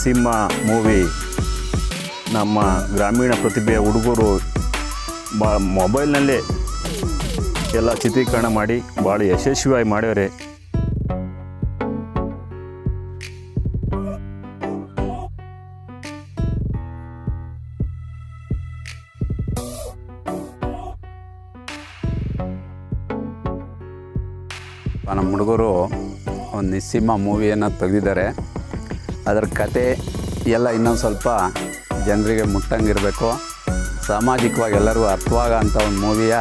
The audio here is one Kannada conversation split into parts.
ಸಿಂಹ ಮೂವಿ ನಮ್ಮ ಗ್ರಾಮೀಣ ಪ್ರತಿಭೆಯ ಹುಡುಗರು ಬಾ ಮೊಬೈಲ್ನಲ್ಲೇ ಎಲ್ಲ ಚಿತ್ರೀಕರಣ ಮಾಡಿ ಭಾಳ ಯಶಸ್ವಿಯಾಗಿ ಮಾಡ್ಯಾರೆ ನಮ್ಮ ಹುಡುಗರು ಒಂದು ನಿಸ್ಸಿಂಹ ಮೂವಿಯನ್ನು ತೆಗೆದಿದ್ದಾರೆ. ಅದರ ಕತೆ ಎಲ್ಲ ಇನ್ನೊಂದು ಸ್ವಲ್ಪ ಜನರಿಗೆ ಮುಟ್ಟಂಗಿರಬೇಕು. ಸಾಮಾಜಿಕವಾಗಿ ಎಲ್ಲರಿಗೂ ಅರ್ಥವಾಗ ಅಂಥ ಒಂದು ಮೂವಿಯ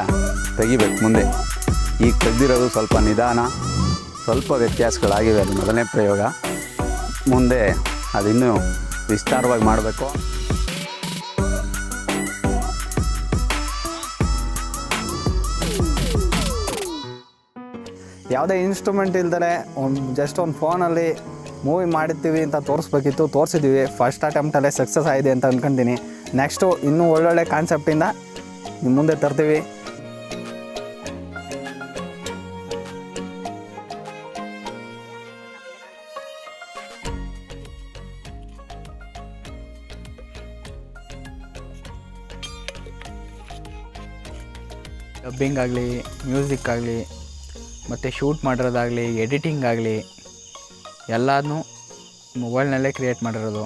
ತೆಗಿಬೇಕು ಮುಂದೆ. ಈಗ ತೆಗೆದಿರೋದು ಸ್ವಲ್ಪ ನಿಧಾನ, ಸ್ವಲ್ಪ ವ್ಯತ್ಯಾಸಗಳಾಗಿವೆ, ಅದು ಮೊದಲನೇ ಪ್ರಯೋಗ. ಮುಂದೆ ಅದಿನ್ನೂ ವಿಸ್ತಾರವಾಗಿ ಮಾಡಬೇಕು. ಯಾವುದೇ ಇನ್ಸ್ಟ್ರೂಮೆಂಟ್ ಇಲ್ದರೆ ಒಂದು ಜಸ್ಟ್ ಒಂದು ಫೋನಲ್ಲಿ ಮೂವಿ ಮಾಡಿರ್ತೀವಿ ಅಂತ ತೋರಿಸ್ಬೇಕಿತ್ತು ತೋರಿಸಿದ್ದೀವಿ ಫಸ್ಟ್ ಅಟೆಂಪ್ಟಲ್ಲೇ ಸಕ್ಸಸ್ ಆಗಿದೆ ಅಂತ ಅಂದ್ಕೊಂತೀನಿ ನೆಕ್ಸ್ಟು ಇನ್ನೂ ಒಳ್ಳೊಳ್ಳೆ ಕಾನ್ಸೆಪ್ಟಿಂದ ನಿಮ್ಮ ಮುಂದೆ ತರ್ತೀವಿ. ಡಬ್ಬಿಂಗ್ ಆಗಲಿ ಮ್ಯೂಸಿಕ್ ಆಗಲಿ ಮತ್ತು ಶೂಟ್ ಮಾಡಿರೋದಾಗಲಿ ಎಡಿಟಿಂಗ್ ಆಗಲಿ ಎಲ್ಲನೂ ಮೊಬೈಲ್ನಲ್ಲೇ ಕ್ರಿಯೇಟ್ ಮಾಡಿರೋದು.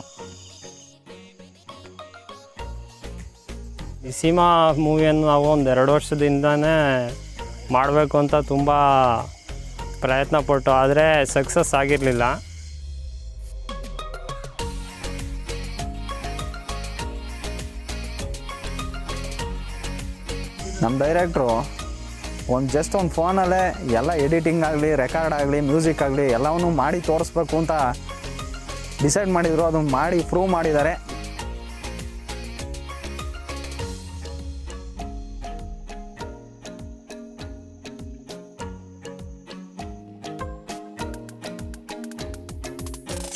ಈ ಸೀಮಾ ಮೂವಿಯನ್ನು ನಾವು ಒಂದು ಎರಡು ವರ್ಷದಿಂದನೇ ಮಾಡಬೇಕು ಅಂತ ತುಂಬ ಪ್ರಯತ್ನ ಪಟ್ಟು ಆದರೆ ಸಕ್ಸಸ್ ಆಗಿರಲಿಲ್ಲ. ನಮ್ಮ ಡೈರೆಕ್ಟ್ರು ಒಂದು ಜಸ್ಟ್ ಒಂದು ಫೋನಲ್ಲೇ ಎಲ್ಲ ಎಡಿಟಿಂಗ್ ಆಗಲಿ ರೆಕಾರ್ಡ್ ಆಗಲಿ ಮ್ಯೂಸಿಕ್ ಆಗಲಿ ಎಲ್ಲವನ್ನೂ ಮಾಡಿ ತೋರಿಸ್ಬೇಕು ಅಂತ ಡಿಸೈಡ್ ಮಾಡಿದರು. ಅದನ್ನು ಮಾಡಿ ಪ್ರೂವ್ ಮಾಡಿದ್ದಾರೆ.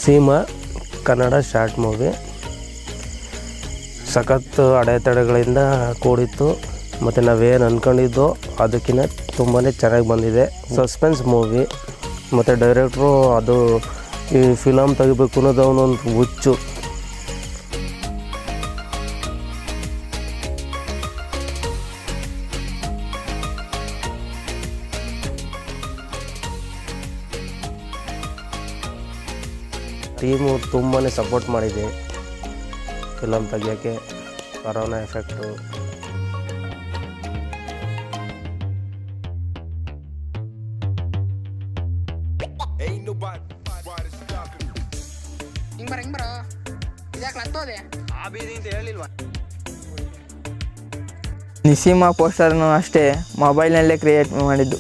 ಸೀಮಾ, ಕನ್ನಡ ಶಾರ್ಟ್ ಮೂವಿ ಸಖತ್ತು ಅಡೆತಡೆಗಳಿಂದ ಕೂಡಿತ್ತು. ಮತ್ತು ನಾವೇನು ಅಂದ್ಕೊಂಡಿದ್ದೋ ಅದಕ್ಕಿಂತ ತುಂಬಾ ಚೆನ್ನಾಗಿ ಬಂದಿದೆ. ಸಸ್ಪೆನ್ಸ್ ಮೂವಿ ಮತ್ತು ಡೈರೆಕ್ಟ್ರು ಅದು ಈ ಫಿಲಮ್ ತೆಗಿಬೇಕು ಅನ್ನೋದು ಅವನೊಂದು ಹುಚ್ಚು. ಟೀಮು ತುಂಬಾ ಸಪೋರ್ಟ್ ಮಾಡಿದೆ. ಫಿಲಮ್ ತೆಗಿಯೋಕ್ಕೆ ಕರೋನಾ ಎಫೆಕ್ಟು ನಿಸೀಮಾ ಪೋಸ್ಟರ್ನು ಅಷ್ಟೇ ಮೊಬೈಲ್ನಲ್ಲೇ ಕ್ರಿಯೇಟ್ ಮಾಡಿದ್ದು.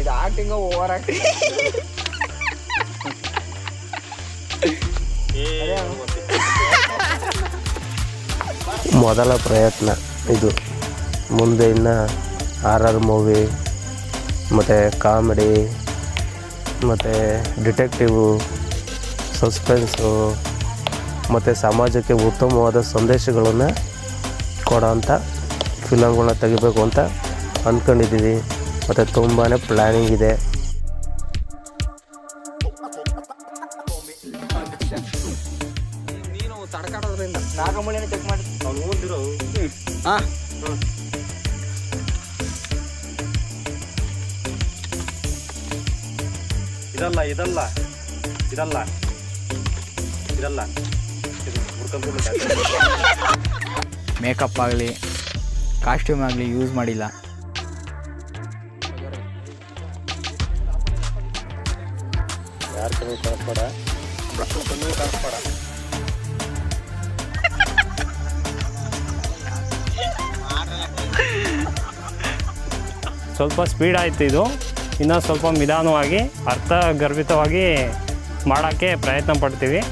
ಇದು ಆಕ್ಟಿಂಗ್ ಓವರ್ ಆಕ್ಟಿಂಗ್ ಮೊದಲ ಪ್ರಯತ್ನ ಇದು. ಮುಂದೆ ಇನ್ನು ಆರ್ ಆರ್ ಮೂವಿ ಮತ್ತು ಕಾಮಿಡಿ ಮತ್ತು ಡಿಟೆಕ್ಟಿವು ಸಸ್ಪೆನ್ಸು ಮತ್ತು ಸಮಾಜಕ್ಕೆ ಉತ್ತಮವಾದ ಸಂದೇಶಗಳನ್ನು ಕೊಡೋಂಥ ಫಿಲಮ್ಗಳನ್ನ ತೆಗಿಬೇಕು ಅಂತ ಅಂದ್ಕೊಂಡಿದ್ದೀವಿ ಮತ್ತು ತುಂಬಾ ಪ್ಲ್ಯಾನಿಂಗ್ ಇದೆ. ನಾಗಮೂಲಿನ ಚೆಕ್ ಮಾಡಿ. ಇದಲ್ಲ ಇದಲ್ಲ ಇದಲ್ಲ ಇದಲ್ಲ. ಮೇಕಪ್ ಆಗಲಿ ಕಾಸ್ಟ್ಯೂಮ್ ಆಗಲಿ ಯೂಸ್ ಮಾಡಿಲ್ಲ. ಸ್ವಲ್ಪ ಸ್ಪೀಡ್ ಆಯಿತು ಇದು ಇನ್ನೂ ಸ್ವಲ್ಪ ನಿಧಾನವಾಗಿ ಅರ್ಥ ಗರ್ಭಿತವಾಗಿ ಮಾಡೋಕ್ಕೆ ಪ್ರಯತ್ನ ಪಡ್ತೀವಿ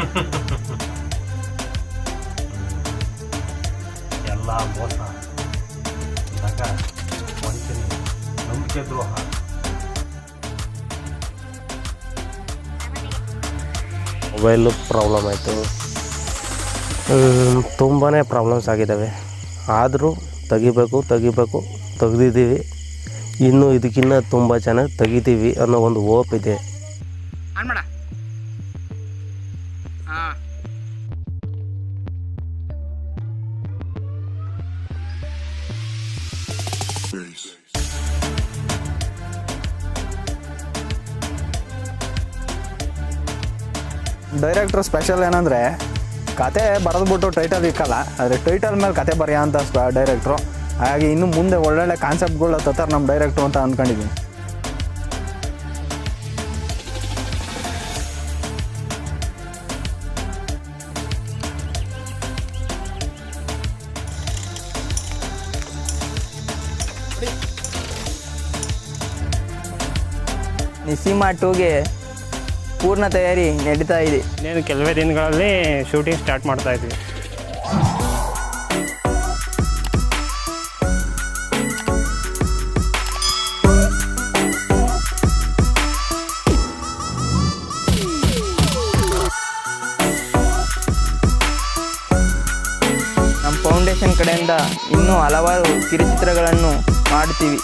Ha ha ha. ಮೋಸ ನಂಬಿಕೆ ದ್ರೋಹ ಮೊಬೈಲು ಪ್ರಾಬ್ಲಮ್ ಆಯಿತು ತುಂಬಾ ಪ್ರಾಬ್ಲಮ್ಸ್ ಆಗಿದ್ದಾವೆ ಆದರೂ ತೆಗಿಬೇಕು ತೆಗಿಬೇಕು, ತೆಗೆದಿದ್ದೀವಿ. ಇನ್ನೂ ಇದಕ್ಕಿನ್ನ ತುಂಬ ಚೆನ್ನಾಗಿ ತೆಗಿತೀವಿ ಅನ್ನೋ ಒಂದು ಹೋಪ್ ಇದೆ. ಡೈರೆಕ್ಟ್ರ್ ಸ್ಪೆಷಲ್ ಏನಂದರೆ, ಕತೆ ಬರೆದ್ಬಿಟ್ಟು ಟೈಟಲ್ ಇಕ್ಕಲ್ಲ, ಆದರೆ ಟೈಟಲ್ ಮೇಲೆ ಕತೆ ಬರೆಯೋ ಅಂತ ಸ್ಪ ಡೈರೆಕ್ಟ್ರು. ಹಾಗಾಗಿ ಇನ್ನು ಮುಂದೆ ಒಳ್ಳೊಳ್ಳೆ ಕಾನ್ಸೆಪ್ಟ್ಗಳು ತತ್ತಾರೆ ನಮ್ಮ ಡೈರೆಕ್ಟ್ರು ಅಂತ ಅಂದ್ಕೊಂಡಿದ್ದೀನಿ ನಿಸಿಮಾ ಟೂಗೆ ಪೂರ್ಣ ತಯಾರಿ ನಡೀತಾ ಇದೆ. ಇನ್ನೇನು ಕೆಲವೇ ದಿನಗಳಲ್ಲಿ ಶೂಟಿಂಗ್ ಸ್ಟಾರ್ಟ್ ಮಾಡ್ತಾ ಇದ್ವಿ. ನಮ್ಮ ಫೌಂಡೇಶನ್ ಕಡೆಯಿಂದ ಇನ್ನೂ ಹಲವಾರು ಕಿರುಚಿತ್ರಗಳನ್ನು ಮಾಡುತ್ತೀವಿ.